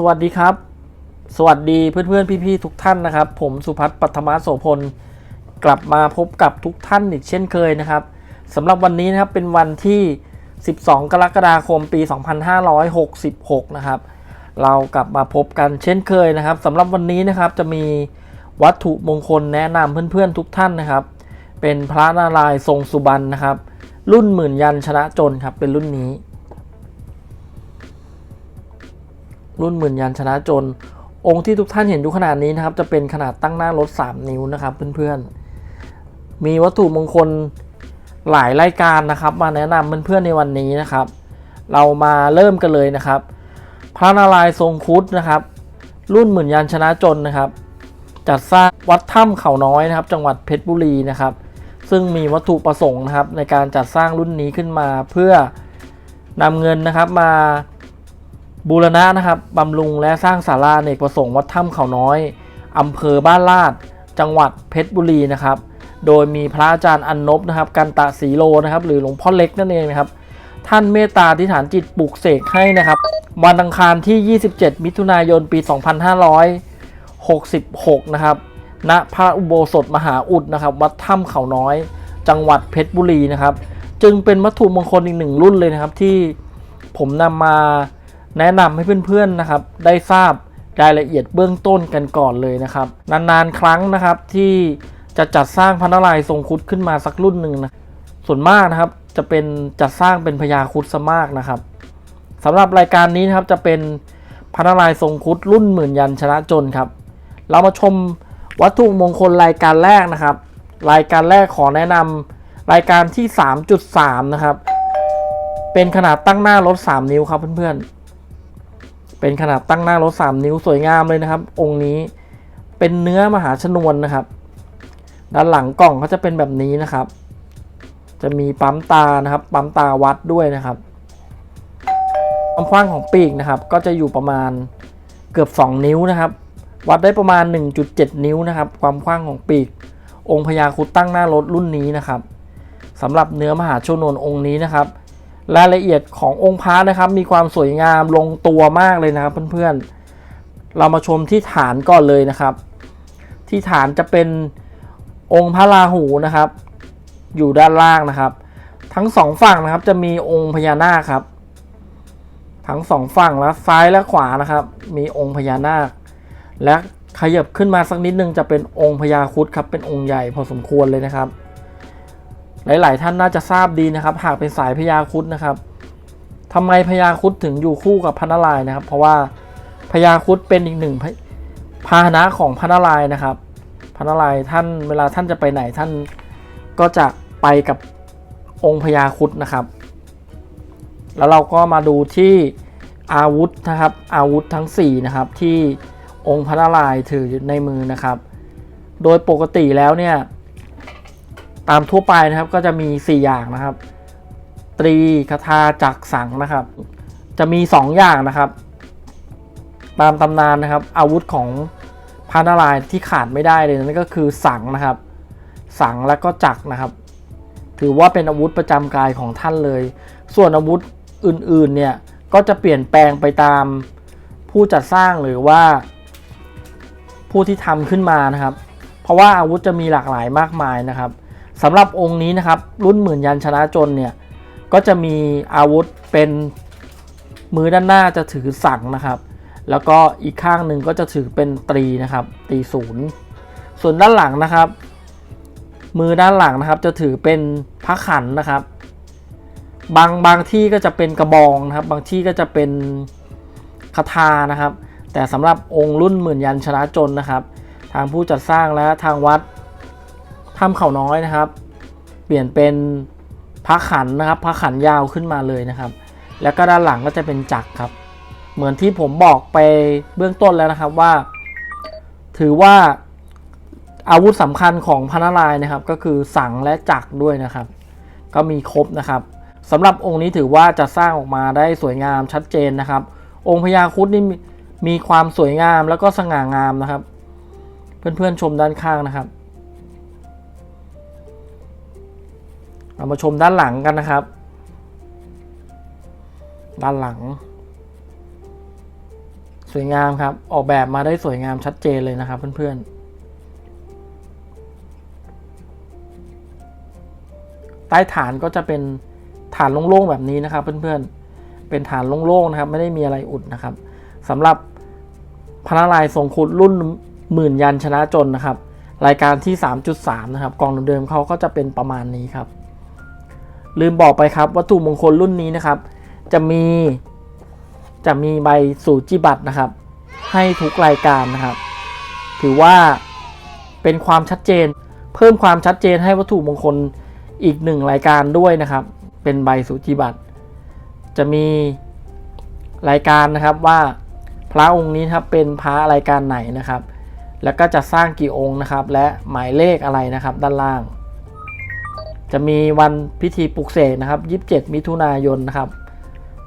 สวัสดีครับ สวัสดีเพื่อนๆพี่ๆทุกท่านนะครับ ผมสุพัฒน์ปัทมาโสพล กลับมาพบกับทุกท่านอีกเช่นเคยนะครับสำหรับวันนี้นะครับเป็นวันที่ 12 กรกฎาคมปี 2566 นะครับ เรากลับมาพบกันเช่นเคยนะครับสำหรับวันนี้นะครับจะมีวัตถุมงคลแนะนำเพื่อนๆทุกท่านนะครับ เป็นพระนารายณ์ทรงสุบรรณนะครับ รุ่นหมื่นยันชนะจนครับเป็นรุ่นนี้ รุ่นหมื่นยันชนะจน องค์ที่ทุกท่านเห็นอยู่ขนาดนี้นะครับ จะเป็นขนาดตั้งหน้ารถ 3 นิ้วนะครับเพื่อนๆ มีวัตถุมงคลหลายรายการนะครับ มาแนะนำเพื่อนๆในวันนี้นะครับ เรามาเริ่มกันเลยนะครับ พระนารายณ์ทรงคุดนะครับ รุ่นหมื่นยันชนะจนนะครับ จัดสร้างวัดถ้ำเขาน้อยนะครับ จังหวัดเพชรบุรีนะครับ ซึ่งมีวัตถุประสงค์นะครับ ในการจัดสร้างรุ่นนี้ขึ้นมาเพื่อนำเงินนะครับมา บูรณะนะครับบำรุงและสร้างศาลาเนกประสงค์วัดถ้ำเขาน้อยอำเภอบ้านลาด จังหวัดเพชรบุรีนะครับ โดยมีพระอาจารย์อันนบนะครับ กันตะสีโลนะครับ หรือหลวงพ่อเล็กนั่นเองนะครับ ท่านเมตตาที่ฐานจิตปลุกเสกให้นะครับ วันอังคารที่ 27 มิถุนายนปี 2566 นะครับณพระอุโบสถมหาอุดนะครับ วัดถ้ำเขาน้อย จังหวัดเพชรบุรีนะครับ จึงเป็นวัตถุมงคลอีกหนึ่งรุ่นเลยนะครับที่ผมนำมา แนะนำให้เพื่อนๆนะครับ ได้ทราบรายละเอียดเบื้องต้นกันก่อนเลยนะครับ นานๆครั้งนะครับที่จะจัดสร้างพระนารายณ์ทรงคุดขึ้นมาสักรุ่นหนึ่งนะส่วนมากนะครับจะเป็นจัดสร้างเป็นพญาคุดซะมากนะครับสำหรับรายการนี้นะครับจะเป็นพระนารายณ์ทรงคุดรุ่นหมื่นยันชนะจนครับ เรามาชมวัตถุมงคลรายการแรกนะครับ รายการแรกขอแนะนำรายการที่ 3.3 นะครับ เป็นขนาดตั้งหน้ารถ 3 นิ้วครับเพื่อนๆ เป็นขนาดตั้งหน้ารถ 3 นิ้วสวยงามเลยนะครับ องค์นี้เป็นเนื้อมหาชนวนนะครับ ด้านหลังกล่องก็จะเป็นแบบนี้นะครับ จะมีปั๊มตานะครับ ปั๊มตาวัดด้วยนะครับความกว้างของปีกนะครับ ก็จะอยู่ประมาณเกือบ 2 นิ้วนะครับ วัดได้ประมาณ 1.7 นิ้วนะครับ ความกว้างของปีก องค์พญาคุดตั้งหน้ารถรุ่นนี้นะครับสำหรับเนื้อมหาชนวนองค์นี้นะครับ รายละเอียดขององค์พระนะครับ มีความสวยงามลงตัวมากเลยนะครับเพื่อนๆ เรามาชมที่ฐานก่อนเลยนะครับ ที่ฐานจะเป็นองค์พระราหูนะครับ อยู่ด้านล่างนะครับ ทั้งสองฝั่งนะครับจะมีองค์พญานาคครับ ทั้งสองฝั่งและซ้ายและขวานะครับ มีองค์พญานาค และขยับขึ้นมาสักนิดนึงจะเป็นองค์พญาครุดครับเป็นองค์ใหญ่พอสมควรเลยนะครับ หลาย ๆ ท่านน่าจะทราบดีนะครับ หากเป็นสายพญาครุดนะครับทำไมพญาครุดถึงอยู่คู่กับพระนารายณ์นะครับ เพราะว่าพญาครุดเป็นอีกหนึ่งพาหนะของพระนารายณ์นะครับพระนารายณ์ท่านเวลาท่านจะไปไหนท่านก็จะไปกับองค์พญาครุดนะครับ แล้วเราก็มาดูที่อาวุธนะครับ อาวุธทั้ง4นะครับที่องค์พระนารายณ์ถือในมือนะครับ โดยปกติแล้วเนี่ย ตามทั่วไปนะครับก็จะมี 4 อย่างนะครับ ตรีคาถาจักสังนะครับ จะมี 2 อย่างนะครับ ตามตำนานนะครับ อาวุธของพระนารายที่ขาดไม่ได้เลยนั่นก็คือสังนะครับ สังและก็จักนะครับ ถือว่าเป็นอาวุธประจำกายของท่านเลย ส่วนอาวุธอื่นๆเนี่ยก็จะเปลี่ยนแปลงไปตามผู้จัดสร้างหรือว่า ผู้ที่ทำขึ้นมานะครับ เพราะว่าอาวุธจะมีหลากหลายมากมายนะครับ สำหรับองค์นี้นะครับ รุ่นหมื่นยันชนะจนเนี่ย ก็จะมีอาวุธเป็นมือด้านหน้าจะถือสังนะครับ แล้วก็อีกข้างหนึ่งก็จะถือเป็นตรีนะครับ ตรีศูนย์ส่วนด้านหลังนะครับ มือด้านหลังนะครับ จะถือเป็นพระขันนะครับ บางบางที่ก็จะเป็นกระบองนะครับ บางที่ก็จะเป็นคาถานะครับ แต่สำหรับองค์รุ่นหมื่นยันชนะจนนะครับ ทางผู้จัดสร้างและทางวัด ถ้ำเขาน้อยนะครับ เปลี่ยนเป็นพระขันนะครับพระขันยาวขึ้นมาเลยนะครับ แล้วก็ด้านหลังก็จะเป็นจักรครับ เหมือนที่ผมบอกไปเบื้องต้นแล้วนะครับว่า ถือว่าอาวุธสำคัญของพระนารายณ์นะครับ ก็คือสังและจักรด้วยนะครับ ก็มีครบนะครับสำหรับองค์นี้ถือว่าจะสร้างออกมาได้สวยงามชัดเจนนะครับ องค์พญาครุฑนี่มีมีความสวยงามแล้วก็สง่างามนะครับ เพื่อนๆชมด้านข้างนะครับ เรามาชมด้านหลังกันนะครับ ด้านหลัง สวยงามครับ ออกแบบมาได้สวยงามชัดเจนเลยนะครับเพื่อนๆใต้ฐานก็จะเป็นฐานโล่งๆแบบนี้นะครับ เพื่อนๆ เป็นฐานโล่งๆนะครับ ไม่ได้มีอะไรอุดนะครับสำหรับพระนารายทรงคุดรุ่นหมื่นยันชนะจนนะครับ รายการที่ 3.3 นะครับกองเดิมๆเขาก็จะเป็นประมาณนี้ครับ ลืมบอกไปครับวัตถุมงคลรุ่นนี้นะครับ จะมีจะมีใบสูจิบัตรนะครับ ให้ทุกรายการนะครับ ถือว่าเป็นความชัดเจน เพิ่มความชัดเจนให้วัตถุมงคลอีกหนึ่งรายการด้วยนะครับ เป็นใบสูจิบัตรจะมีรายการนะครับว่าพระองค์นี้ครับเป็นพระรายการไหนนะครับ แล้วก็จะสร้างกี่องค์นะครับ และหมายเลขอะไรนะครับด้านล่าง จะมีวันพิธีปลุกเสกนะครับ 27 มิถุนายนนะครับ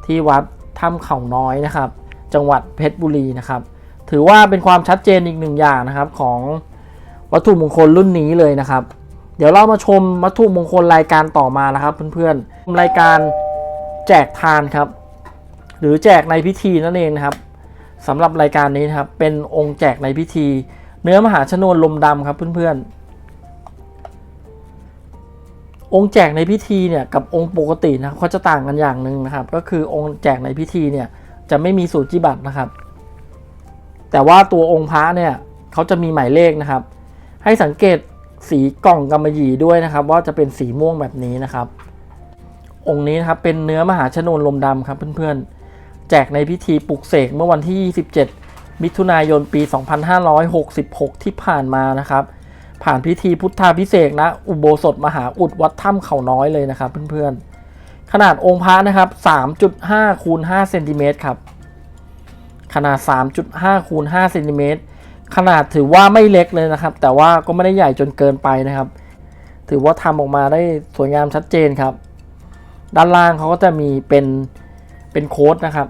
ที่วัดถ้ำเขาน้อยนะครับ จังหวัดเพชรบุรีนะครับ ถือว่าเป็นความชัดเจนอีกหนึ่งอย่างนะครับของวัตถุมงคลรุ่นนี้เลยนะครับ เดี๋ยวเรามาชมวัตถุมงคลรายการต่อมานะครับ เพื่อนๆรายการแจกทานครับ หรือแจกในพิธีนั่นเองนะครับสำหรับรายการนี้นะครับเป็นองค์แจกในพิธี เนื้อมหาชนวนลมดำครับเพื่อนๆ องค์แจกในพิธีเนี่ยกับองค์ปกตินะครับเขาจะต่างกันอย่างหนึ่งนะครับ ก็คือองค์แจกในพิธีเนี่ยจะไม่มีสูตรจิบัตรนะครับ แต่ว่าตัวองค์พระเนี่ยเขาจะมีหมายเลขนะครับ ให้สังเกตสีกล่องกำมะหยี่ด้วยนะครับ ว่าจะเป็นสีม่วงแบบนี้นะครับ องค์นี้นะครับเป็นเนื้อมหาชนวนลมดำครับเพื่อนๆ แจกในพิธีปลุกเสกเมื่อวันที่ 27 มิถุนายนปี 2566 ที่ผ่านมานะครับ ผ่านพิธีพุทธาพิเศษนะ อุโบสถมหาอุดวัดถ้ำเขาน้อยเลยนะครับเพื่อนๆ ขนาดองค์พระนะครับ 3.5คูณ5เซนติเมตรครับ ขนาด 3.5คูณ5เซนติเมตร ขนาดถือว่าไม่เล็กเลยนะครับ แต่ว่าก็ไม่ได้ใหญ่จนเกินไปนะครับ ถือว่าทำออกมาได้สวยงามชัดเจนครับ ด้านล่างเขาก็จะมีเป็นเป็นโค้ดนะครับ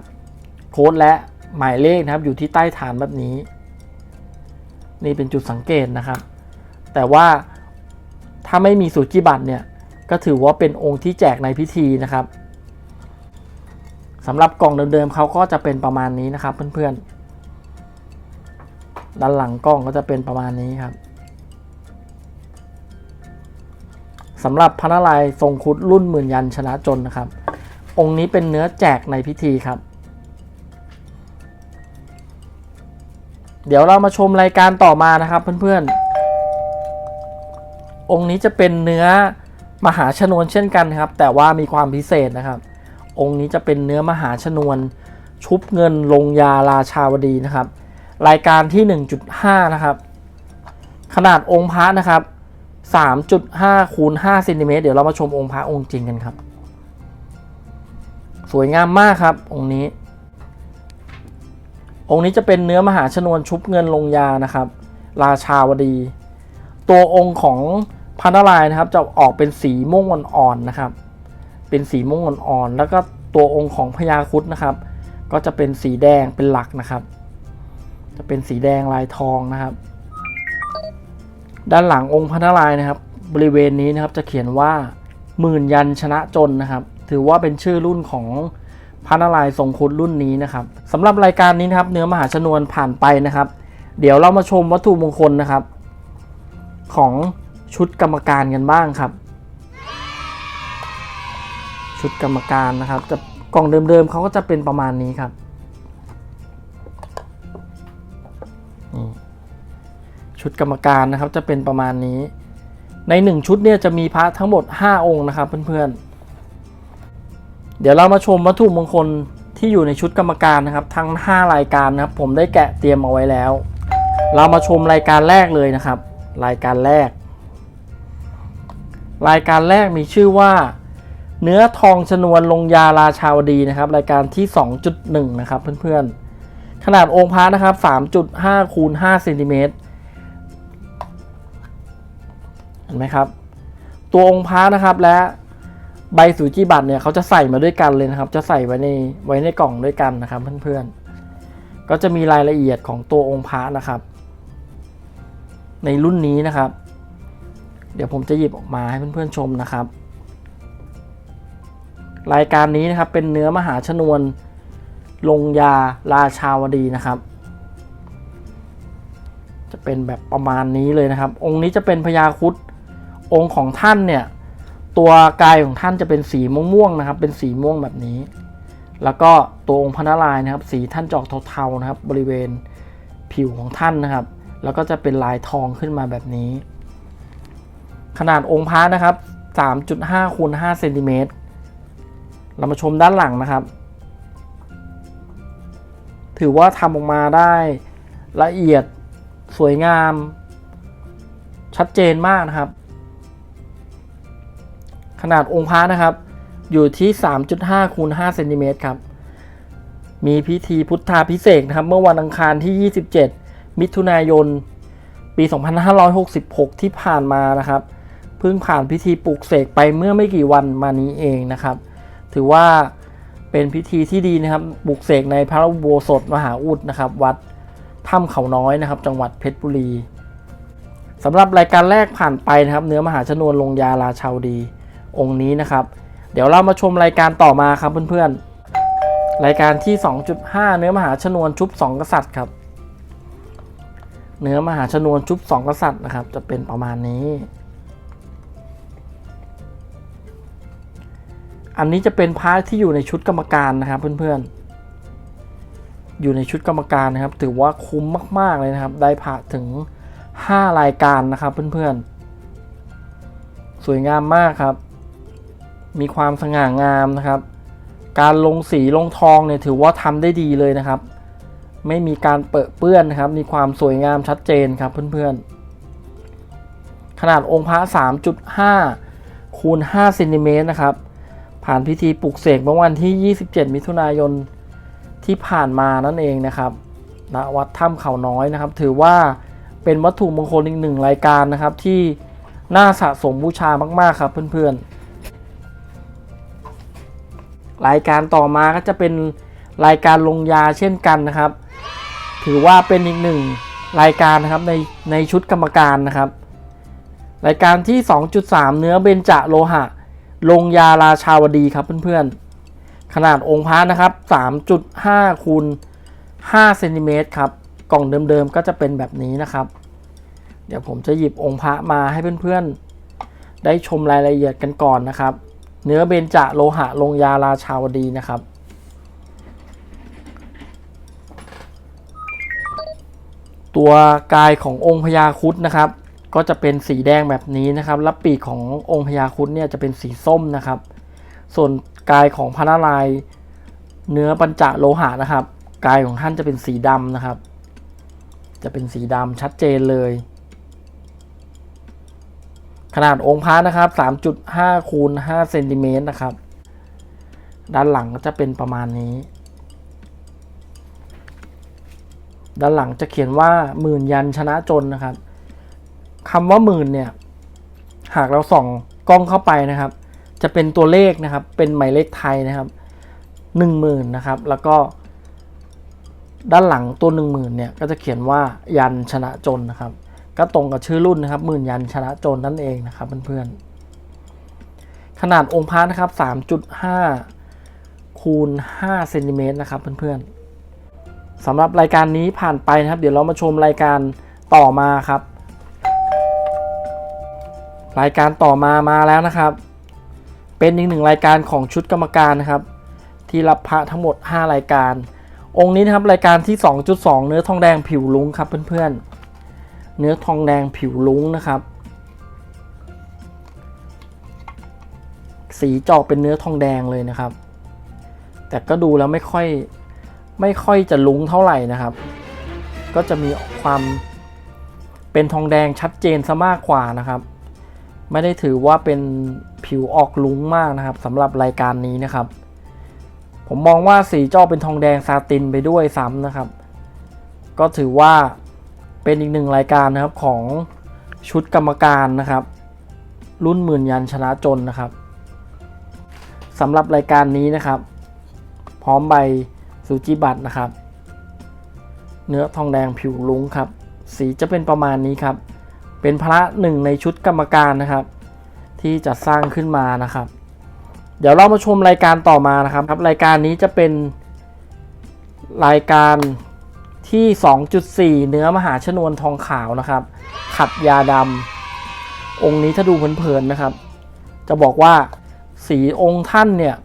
โค้ดและหมายเลขนะครับ อยู่ที่ใต้ฐานแบบนี้ นี่เป็นจุดสังเกตนะครับ แต่ว่าถ้าไม่มีสูจิบัตรเนี่ยก็ถือว่าเป็นองค์ที่แจกในพิธีนะครับสำหรับกล่องเดิมๆเขาก็จะเป็นประมาณนี้นะครับเพื่อนๆ ด้านหลังกล้องก็จะเป็นประมาณนี้ครับสำหรับพระนารายทรงคุดรุ่นหมื่นยันชนะจนนะครับ องค์นี้เป็นเนื้อแจกในพิธีครับ เดี๋ยวเรามาชมรายการต่อมานะครับเพื่อนๆ องค์นี้จะเป็นเนื้อมหาชนวนเช่นกันครับ แต่ว่ามีความพิเศษนะครับ องค์นี้จะเป็นเนื้อมหาชนวนชุบเงินลงยาราชาวดีนะครับ รายการที่ 1.5 นะครับ ขนาดองค์พระนะครับ 3.5คูณ5เซนติเมตรเดี๋ยวเรามาชมองค์พระองค์จริงกันครับ สวยงามมากครับ องค์นี้ องค์นี้จะเป็นเนื้อมหาชนวนชุบเงินลงยานะครับ ราชาวดี ตัวองค์ของ พระนารายนะครับจะออกเป็นสีม่วงอ่อนๆนะครับ เป็นสีม่วงอ่อนๆแล้วก็ตัวองค์ของพญาครุดนะครับ ก็จะเป็นสีแดงเป็นหลักนะครับ จะเป็นสีแดงลายทองนะครับ ด้านหลังองค์พระนารายนะครับ บริเวณนี้นะครับจะเขียนว่าหมื่นยันชนะจนนะครับ ถือว่าเป็นชื่อรุ่นของพระนารายทรงคุดรุ่นนี้นะครับสำหรับรายการนี้นะครับ เนื้อมหาชนวนผ่านไปนะครับ เดี๋ยวเรามาชมวัตถุมงคลนะครับ ของ ชุดกรรมการกันบ้างครับ ชุดกรรมการนะครับ จะกล่องเดิมๆเขาก็จะเป็นประมาณนี้ครับนี่ชุดกรรมการนะครับจะเป็นประมาณนี้ ในหนึ่งชุดเนี่ยจะมีพระทั้งหมด 5 องค์นะครับเพื่อนๆ เดี๋ยวเรามาชมวัตถุมงคลที่อยู่ในชุดกรรมการนะครับ ทั้ง 5 รายการนะครับ ผมได้แกะเตรียมเอาไว้แล้ว เรามาชมรายการแรกเลยนะครับ รายการแรก รายการแรกมีชื่อว่า เนื้อทองชนวนลงยาราชาวดีนะครับ รายการที่ 2.1 นะครับเพื่อนๆ ขนาดองค์พระนะครับ 3.5คูณ5เซนติเมตรเห็นไหมครับ ตัวองค์พระนะครับและใบสูจิบัตรเนี่ยเขาจะใส่มาด้วยกันเลยนะครับ จะใส่ไว้ในไว้ในกล่องด้วยกันนะครับเพื่อนๆ ก็จะมีรายละเอียดของตัวองค์พระนะครับ ในรุ่นนี้นะครับ เดี๋ยวผมจะหยิบออกมาให้เพื่อนๆชมนะครับ รายการนี้นะครับเป็นเนื้อมหาชนวน ลงยาราชาวดีนะครับ จะเป็นแบบประมาณนี้เลยนะครับ องค์นี้จะเป็นพญาคุดองค์ของท่านเนี่ยตัวกายของท่านจะเป็นสีม่วงๆนะครับ เป็นสีม่วงแบบนี้ แล้วก็ตัวองค์พระนารายณ์นะครับ สีท่านจอกเทาๆนะครับ บริเวณผิวของท่านนะครับ แล้วก็จะเป็นลายทองขึ้นมาแบบนี้ ขนาดองค์พระนะครับ 3.5คูณ5เซนติเมตรเรามาชมด้านหลังนะครับ ถือว่าทำออกมาได้ละเอียดสวยงาม ชัดเจนมากนะครับ ขนาดองค์พระนะครับ อยู่ที่ 3.5คูณ5เซนติเมตรครับ มีพิธีพุทธาพิเศษนะครับ เมื่อวันอังคารที่ 27 มิถุนายน ปี 2566 ที่ผ่านมานะครับ เพิ่งผ่านพิธีปลุกเสกไปเมื่อไม่กี่วันมานี้เองนะครับ ถือว่าเป็นพิธีที่ดีนะครับปลุกเสกในพระอุโบสถมหาอุดนะครับ วัดถ้ำเขาน้อยนะครับ จังหวัดเพชรบุรีสำหรับรายการแรกผ่านไปนะครับ เนื้อมหาชนวนลงยาราชาวดี องค์นี้นะครับ เดี๋ยวเรามาชมรายการต่อมาครับเพื่อนๆ รายการที่ 2.5 เนื้อมหาชนวนชุบ 2 กษัตริย์ครับ เนื้อมหาชนวนชุบ 2 กษัตริย์นะครับ จะเป็นประมาณนี้ อันนี้จะเป็นพาร์ทที่อยู่ในชุดกรรมการนะครับเพื่อนๆ อยู่ในชุดกรรมการนะครับ ถือว่าคุ้มมาก ๆ เลยนะครับ ได้ผ่าถึง 5 รายการนะครับเพื่อนๆ สวยงามมากครับ มีความสง่างามนะครับ การลงสีลงทองเนี่ยถือว่าทำได้ดีเลยนะครับ ไม่มีการเปอะเปื้อนนะครับ มีความสวยงามชัดเจนครับเพื่อนๆ ขนาดองค์พระ 3.5คูณ5เซนติเมตรนะครับ ผ่านพิธีปลุกเสกเมื่อวันที่ 27 มิถุนายนที่ผ่านมานั่นเองนะครับณวัดถ้ำเขาน้อยนะครับ ถือว่าเป็นวัตถุมงคลอีกหนึ่งรายการนะครับ ที่น่าสะสมบูชามากๆครับเพื่อนๆ รายการต่อมาก็จะเป็นรายการลงยาเช่นกันนะครับ ถือว่าเป็นอีกหนึ่งรายการนะครับในในชุดกรรมการนะครับ รายการที่ 2.3 เนื้อเบญจโลหะ ลงยาราชาวดีครับเพื่อนๆ ขนาดองค์พระนะครับ3.5คูณ5เซนติเมตรครับ กล่องเดิมๆก็จะเป็นแบบนี้นะครับ เดี๋ยวผมจะหยิบองค์พระมาให้เพื่อนๆ ได้ชมรายละเอียดกันก่อนนะครับ เนื้อเบญจโลหะลงยาราชาวดีนะครับตัวกายขององค์พญาคุดนะครับ ก็จะเป็นสีแดงแบบนี้นะครับและปีกขององค์พญาครุดเนี่ยจะเป็นสีส้มนะครับ ส่วนกายของพระนารายเนื้อปัญจโลหะนะครับ กายของท่านจะเป็นสีดำนะครับ จะเป็นสีดำชัดเจนเลย ขนาดองค์พระนะครับ 3.5คูณ5เซนติเมตรนะครับ ด้านหลังก็จะเป็นประมาณนี้ ด้านหลังจะเขียนว่าหมื่นยันชนะจนนะครับ คำว่าหมื่นเนี่ย หากเราส่องกล้องเข้าไปนะครับ จะเป็นตัวเลขนะครับ เป็นหมายเลขไทยนะครับหนึ่งหมื่นนะครับ แล้วก็ด้านหลังตัวหนึ่งหมื่นเนี่ยก็จะเขียนว่ายันชนะจนนะครับ ก็ตรงกับชื่อรุ่นนะครับหมื่นยันชนะจนนั่นเองนะครับเพื่อนๆขนาดองค์พระนะครับ3.5คูณ5เซนติเมตรนะครับเพื่อนๆสำหรับรายการนี้ผ่านไปนะครับ เดี๋ยวเรามาชมรายการต่อมาครับ รายการต่อมามาแล้วนะครับ เป็นอีกหนึ่งรายการของชุดกรรมการนะครับ ที่รับพระทั้งหมด 5 รายการ องค์นี้นะครับรายการที่ 2.2 เนื้อทองแดงผิวลุ้งครับเพื่อนๆ เนื้อทองแดงผิวลุ้งนะครับ สีจอกเป็นเนื้อทองแดงเลยนะครับ แต่ก็ดูแล้วไม่ค่อยไม่ค่อยจะลุ้งเท่าไหร่นะครับ ก็จะมีความเป็นทองแดงชัดเจนซะมากกว่านะครับ ไม่ได้ถือว่าเป็นผิวออกลุ้งมากนะครับสำหรับรายการนี้นะครับ ผมมองว่าสีจอเป็นทองแดงซาตินไปด้วยซ้ำนะครับ ก็ถือว่าเป็นอีกหนึ่งรายการนะครับของชุดกรรมการนะครับ รุ่นหมื่นยันชนะจนนะครับสำหรับรายการนี้นะครับ พร้อมใบสุจิบัตนะครับ เนื้อทองแดงผิวลุ้งครับ สีจะเป็นประมาณนี้ครับ เป็นพระหนึ่งในชุดกรรมการนะครับ ที่จะสร้างขึ้นมานะครับ เดี๋ยวเรามาชมรายการต่อมานะครับครับรายการนี้จะเป็นรายการที่ 2.4 เนื้อมหาชนวนทองขาวนะครับ ขัดยาดำองค์นี้ถ้าดูเพลินๆนะครับ จะบอกว่าสีองค์ท่านเนี่ย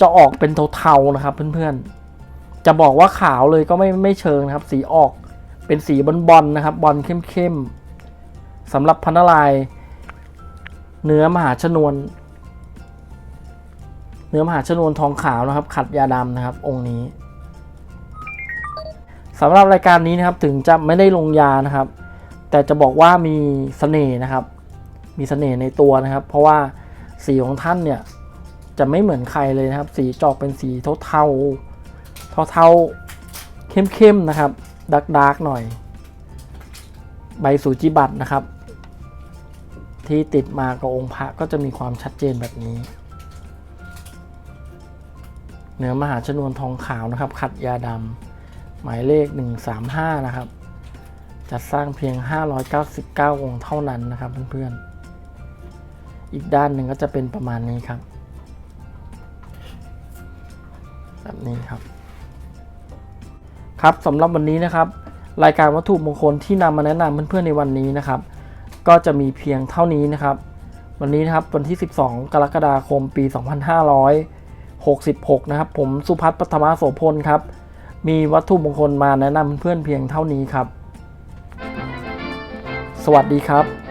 จะออกเป็นเทาๆนะครับเพื่อนๆจะบอกว่าขาวเลยก็ไม่ไม่เชิงนะครับ สีออก เป็นสีบอลๆนะครับ บอลเข้มๆสำหรับพันนาราย เนื้อมหาชนวน เนื้อมหาชนวนทองขาวนะครับ ขัดยาดำนะครับ องค์นี้สำหรับรายการนี้นะครับถึงจะไม่ได้ลงยานะครับ แต่จะบอกว่ามีเสน่ห์นะครับ มีเสน่ห์ในตัวนะครับ เพราะว่าสีของท่านเนี่ยจะไม่เหมือนใครเลยนะครับ สีจอกเป็นสีเทาเทาเทาเทาๆเข้มๆนะครับ ดักดาร์กหน่อย ใบสูจิบัตรนะครับ ที่ติดมากับองค์พระก็จะมีความชัดเจนแบบนี้เนื้อมหาชนวนทองขาวนะครับ ขัดยาดำหมายเลข 135 นะครับ จัดสร้างเพียง 599 องค์เท่านั้นนะครับเพื่อนๆ อีกด้านหนึ่งก็จะเป็นประมาณนี้ครับ แบบนี้ครับ ครับสำหรับวันนี้นะครับ รายการวัตถุมงคลที่นำมาแนะนำเพื่อนๆในวันนี้นะครับ ก็จะมีเพียงเท่านี้นะครับ วันนี้นะครับวันที่ 12 กรกฎาคมปี 2566 นะครับ ผมสุพัฒน์ปัทมาโสพลครับ มีวัตถุมงคลมาแนะนำเพื่อนๆเพียงเท่านี้ครับ สวัสดีครับ